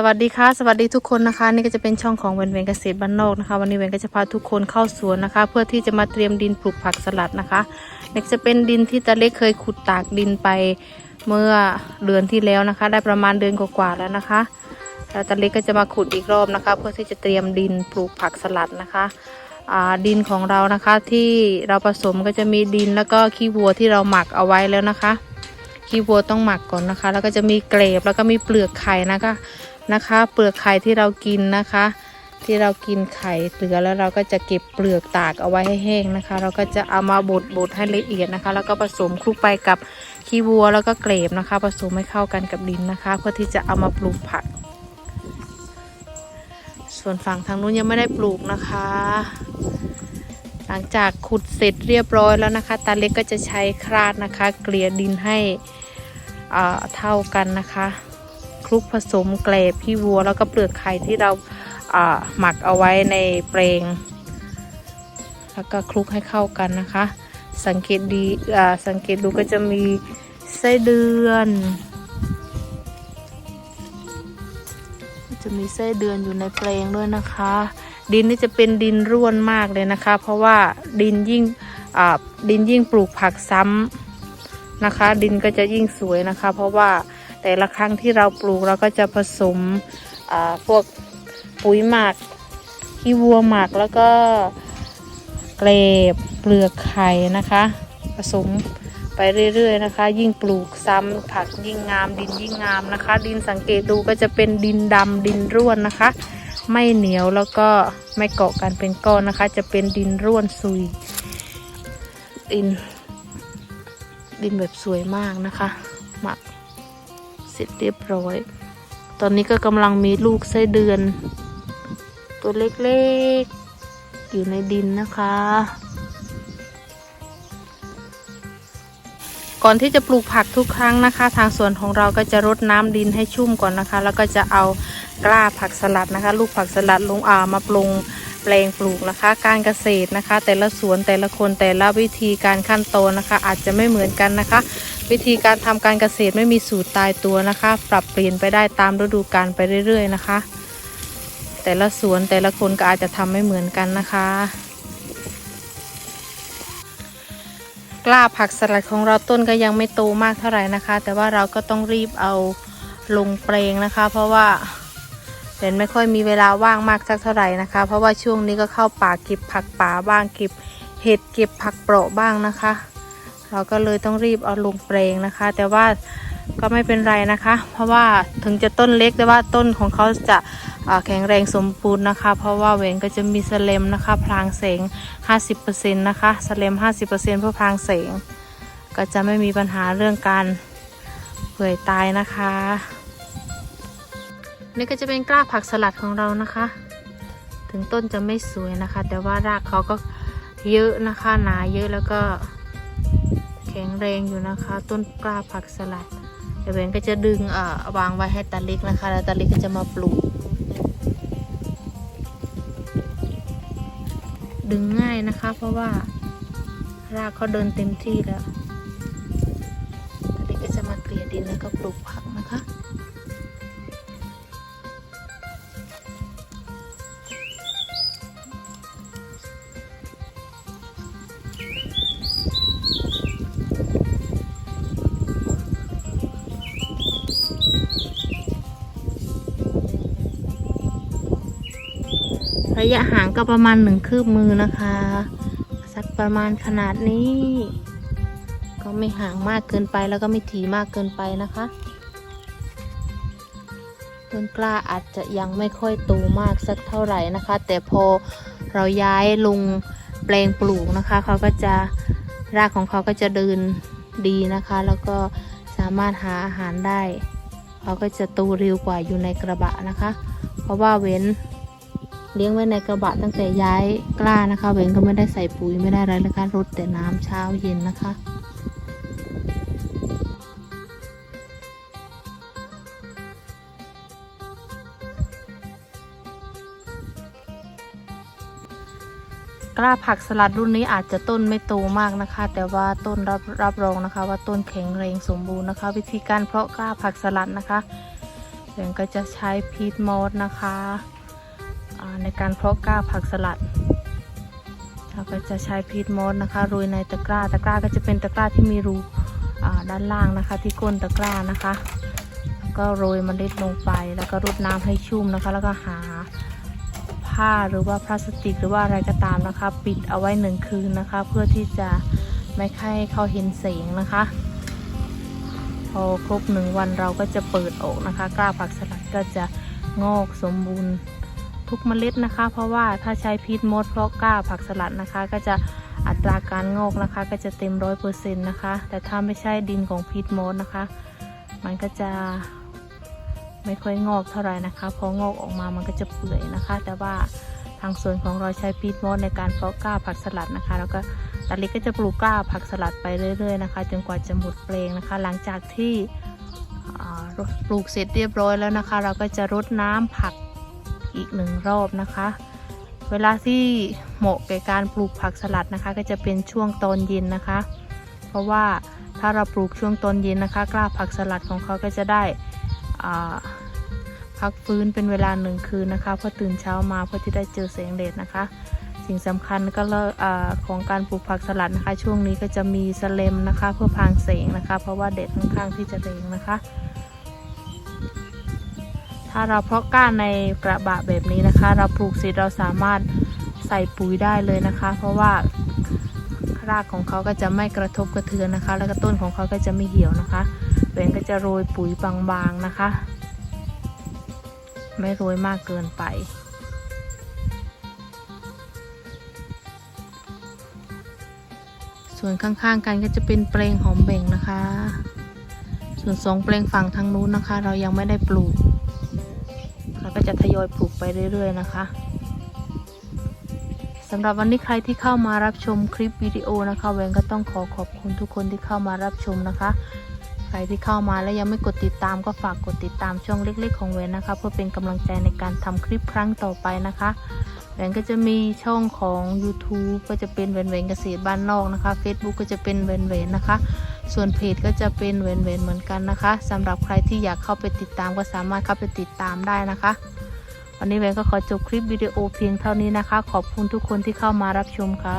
สวัสดีค่ะสวัสดีทุกคนนะคะ นี่ก็จะเป็นช่องของเวนเวนเกษตรบ้านนอกนะคะ วันนี้เวนก็จะพาทุกคนเข้าสวนนะคะ เพื่อที่จะมาเตรียมดินปลูกผักสลัดนะคะนี่จะเป็นดินที่ตาเล็กเคยขุดตากดินไปเมื่อเดือนที่แล้วนะคะ ได้ประมาณเดือนกว่าๆแล้วนะคะแล้วตาเล็กก็จะมาขุดอีกรอบนะคะ เพื่อที่จะเตรียมดินปลูกผักสลัดนะคะดินของเรานะคะที่เราผสมก็จะมีดินแล้วก็ขี้วัวที่เราหมักเอาไว้แล้วนะคะขี้วัวต้องหมักก่อนนะคะ แล้วก็จะมีเกลบแล้วก็มีเปลือกไข่นะคะ นะคะ เปลือกไข่ที่เรากินนะคะ ที่เรากินไข่เหลือแล้วเราก็จะเก็บเปลือกตากเอาไว้ให้แห้งนะคะ เราก็จะเอามาบดบดให้ละเอียดนะคะ แล้วก็ผสมคลุกไปกับขี้วัวแล้วก็เกลบนะคะ ผสมให้เข้ากันกับดินนะคะ เพื่อที่จะเอามาปลูกผัก ส่วนฝั่งทางนู้นยังไม่ได้ปลูกนะคะหลังจากขุดเสร็จเรียบร้อยแล้วนะคะ ตาเล็กก็จะใช้คราดนะคะ เกลี่ยดินให้เท่ากันนะคะ คลุกผสมเกลบพี่วัว แล้วก็เปลือกไข่ที่เราหมักเอาไว้ในเปลง แล้วก็คลุกให้เข้ากันนะคะ สังเกตดีสังเกตดูก็จะมีไส้เดือนจะมีไส้เดือนอยู่ในเปลงด้วยนะคะ ดินนี่จะเป็นดินร่วนมากเลยนะคะ เพราะว่าดินยิ่งดินยิ่งปลูกผักซ้ำนะคะ ดินก็จะยิ่งสวยนะคะ เพราะว่า แต่ละครั้งที่เราปลูกเราก็จะผสมพวกปุ๋ยหมักขี้วัวหมักแล้วก็เกลบเปลือกไข่นะคะ ผสมไปเรื่อยๆนะคะ ยิ่งปลูกซ้ำผักยิ่งงามดินยิ่งงามนะคะ ดินสังเกตดูก็จะเป็นดินดำดินร่วนนะคะ ไม่เหนียวแล้วก็ไม่เกาะกันเป็นก้อนนะคะ จะเป็นดินร่วนซุย ดิน ดินแบบสวยมากนะคะหมัก สร็จเรียบร้อย ตอนนี้ก็กำลังมีลูกไส้เดือน ตัวเล็กๆ อยู่ในดินนะคะ ก่อนที่จะปลูกผักทุกครั้งนะคะ ทางสวนของเราก็จะรดน้ำดินให้ชุ่มก่อนนะคะ แล้วก็จะเอากล้าผักสลัดนะคะ ลูกผักสลัดลงอ่ามาปรุง ปลงปลูกนะคะ การเกษตรนะคะ แต่ละสวนแต่ละคนแต่ละวิธีการขั้นตอนนะคะ อาจจะไม่เหมือนกันนะคะ วิธีการทำการเกษตรไม่มีสูตรตายตัวนะคะ ปรับเปลี่ยนไปได้ตามฤดูกาลไปเรื่อย ๆ นะคะ แต่ละสวนแต่ละคนก็อาจจะทำไม่เหมือนกันนะคะกล้าผักสลัดของเราต้นก็ยังไม่โตมากเท่าไหร่นะคะ แต่ว่าเราก็ต้องรีบเอาลงเปลงนะคะ เพราะว่า เดนไม่ค่อยมีเวลาว่างมากสักเท่าไหร่นะคะ เพราะว่าช่วงนี้ก็เข้าป่าเก็บผักป่าบ้างเก็บเห็ดเก็บผักเปราะบ้างนะคะ เราก็เลยต้องรีบเอาลงเปลงนะคะ แต่ว่าก็ไม่เป็นไรนะคะ เพราะว่าถึงจะต้นเล็กแต่ว่าต้นของเขาจะแข็งแรงสมบูรณ์นะคะ เพราะว่าเวนก็จะมีสเลมนะคะ พลางแสง 50%นะคะสเลม 50%เพื่อพลางแสง ก็จะไม่มีปัญหาเรื่องการเปื่อยตายนะคะ นี่ก็จะเป็นกล้าผักสลัดของเรานะคะ ถึงต้นจะไม่สวยนะคะ แต่ว่ารากเขาก็เยอะนะคะหนาเยอะแล้วก็แข็งแรงอยู่นะคะ ต้นกล้าผักสลัดเดี๋ยวเวนก็จะดึงเอ่อวางไว้ให้ตาล็กนะคะ แล้วตาล็กก็จะมาปลูก ดึงง่ายนะคะ เพราะว่ารากเขาเดินเต็มที่แล้วตาล็กก็จะมาเกลี่ยดินแล้วก็ปลูกผักนะคะ ระยะห่างก็ประมาณหนึ่งคืบมือนะคะ สักประมาณขนาดนี้ ก็ไม่ห่างมากเกินไปแล้วก็ไม่ถี่มากเกินไปนะคะต้นกล้าอาจจะยังไม่ค่อยโตมากสักเท่าไหร่นะคะ แต่พอเราย้ายลงแปลงปลูกนะคะ เขาก็จะรากของเขาก็จะเดินดีนะคะ แล้วก็สามารถหาอาหารได้ เขาก็จะโตเร็วกว่าอยู่ในกระบะนะคะ เพราะว่าเว้น เลี้ยงไว้ในกระบะตั้งแต่ย้ายกล้านะคะเวนก็ไม่ได้ใส่ปุ๋ยไม่ได้อะไรเลยค่ะรดแต่น้ำเช้าเย็นนะคะกล้าผักสลัดรุ่นนี้อาจจะต้นไม่โตมากนะคะ แต่ว่าต้นรับรับรองนะคะ ว่าต้นแข็งแรงสมบูรณ์นะคะ วิธีการเพาะกล้าผักสลัดนะคะเวก็จะใช้พีทมอสนะคะ ในการเพาะกล้าผักสลัด เราก็จะใช้พีทมอสนะคะโรยในตะกร้า ตะกร้าก็จะเป็นตะกร้าที่มีรูด้านล่างนะคะ ที่ก้นตะกร้านะคะ ก็โรยเมล็ดลงไป แล้วก็รดน้ำให้ชุ่มนะคะ แล้วก็หาผ้าหรือว่าพลาสติกหรือว่าอะไรก็ตามนะคะ ปิดเอาไว้หนึ่งคืนนะคะ เพื่อที่จะไม่ให้เขาเห็นแสงนะคะ พอครบหนึ่งวันเราก็จะเปิดออกนะคะ กล้าผักสลัดก็จะงอกสมบูรณ์ ทุกเมล็ดนะคะ เพราะว่าถ้าใช้พีทมดเพราะกล้าผักสลัดนะคะ ก็จะอัตราการงอกนะคะ ก็จะเต็มร้อยเปอร์เซ็นต์นะคะ แต่ถ้าไม่ใช่ดินของพีทมดนะคะ มันก็จะไม่ค่อยงอกเท่าไหร่นะคะ พองอกออกมามันก็จะเปื่อยนะคะ แต่ว่าทางส่วนของเราใช้พีทมดในการเพาะกล้าผักสลัดนะคะ แล้วก็ตาลิกก็จะปลูกกล้าผักสลัดไปเรื่อย ๆ นะคะ จนกว่าจะหมดเปลงนะคะ หลังจากที่ปลูกเสร็จเรียบร้อยแล้วนะคะ เราก็จะรดน้ำผัก อีกหนึ่งรอบนะคะ เวลาที่เหมาะแก่การปลูกผักสลัดนะคะ ก็จะเป็นช่วงตอนเย็นนะคะ เพราะว่าถ้าเราปลูกช่วงตอนเย็นนะคะ กล้าผักสลัดของเขาก็จะได้พักฟื้นเป็นเวลาหนึ่งคืนนะคะพอตื่นเช้ามาเพื่อที่ได้เจอแสงแดดนะคะ สิ่งสำคัญก็เลิกของการปลูกผักสลัดนะคะ ช่วงนี้ก็จะมีสเลมนะคะ เพื่อพรางแสงนะคะ เพราะว่าแดดค่อนข้างที่จะแรงนะคะ ถ้าเราเพาะก้านในกระบะแบบนี้นะคะ เราปลูกเสร็จเราสามารถใส่ปุ๋ยได้เลยนะคะ เพราะว่ารากของเขาก็จะไม่กระทบกระเทือนนะคะ แล้วก็ต้นของเขาก็จะไม่เหี่ยวนะคะเวนก็จะโรยปุ๋ยบางๆนะคะ ไม่โรยมากเกินไปส่วนข้างๆกันก็จะเป็นเปลงหอมเบ่งนะคะ ส่วนสองเปลงฝั่งทางนู้นนะคะ เรายังไม่ได้ปลูก เราก็จะทยอยปลูกไปเรื่อยๆนะคะสำหรับวันนี้ใครที่เข้ามารับชมคลิปวิดีโอนะคะแวนก็ต้องขอขอบคุณทุกคนที่เข้ามารับชมนะคะ ใครที่เข้ามาแล้วยังไม่กดติดตามก็ฝากกดติดตามช่องเล็ก ๆ ของเวนนะคะ เพื่อเป็นกำลังใจในการทำคลิปครั้งต่อไปนะคะแหวนก็จะมีช่องของ YouTube ก็จะเป็นแหวนแหวนเกษตรบ้านนอกนะคะ Facebook ก็จะเป็นแหวนแหวนนะคะ ส่วนเพจก็จะเป็นเวนเวนเหมือนกันนะคะสำหรับใครที่อยากเข้าไปติดตามก็สามารถเข้าไปติดตามได้นะคะ วันนี้เวนก็ขอจบคลิปวิดีโอเพียงเท่านี้นะคะ ขอบคุณทุกคนที่เข้ามารับชมค่ะ